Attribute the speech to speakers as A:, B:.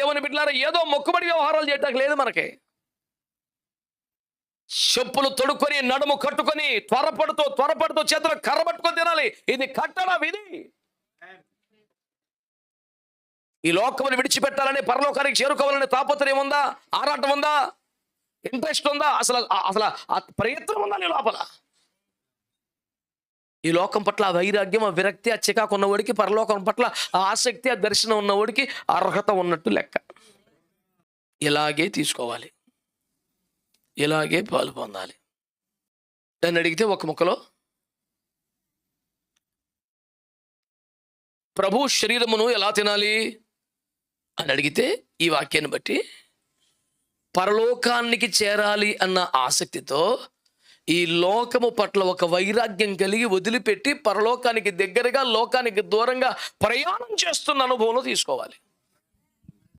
A: దేవుని బిడ్డలారా ఏదో మొక్కుబడి వ్యవహారాలు చేయటం లేదు మనకి. చెప్పులు తొడుక్కొని నడుము కట్టుకొని త్వరపడుతూ త్వరపడుతూ చేతులు కర్ర పట్టుకొని తినాలి. ఇది కట్టడా విధి ఈ లోకమును విడిచిపెట్టాలని పరలోకానికి చేరుకోవాలని తాపత్రయం ఉందా? ఆరాటం ఉందా? ఇంట్రెస్ట్ ఉందా? అసలు అసలు ఆ ప్రయత్నం ఉందా నీ లోపల? ఈ లోకం పట్ల ఆ వైరాగ్యం ఆ విరక్తి ఆ చికాకు ఉన్నవాడికి పరలోకం పట్ల ఆ ఆసక్తి ఆ దర్శనం ఉన్నవాడికి అర్హత ఉన్నట్టు లెక్క. ఇలాగే తీసుకోవాలి. ఇలాగే పాలు పొందాలి. నన్ను అడిగితే ఒక ముక్కలో ప్రభు శరీరమును ఎలా తినాలి? అని అడిగితే ఈ వాక్యాన్ని బట్టి పరలోకానికి చేరాలి అన్న ఆసక్తితో ఈ లోకము పట్ల ఒక వైరాగ్యం కలిగి వదిలిపెట్టి పరలోకానికి దగ్గరగా లోకానికి దూరంగా ప్రయాణం చేస్తున్న అనుభవంలో తీసుకోవాలి.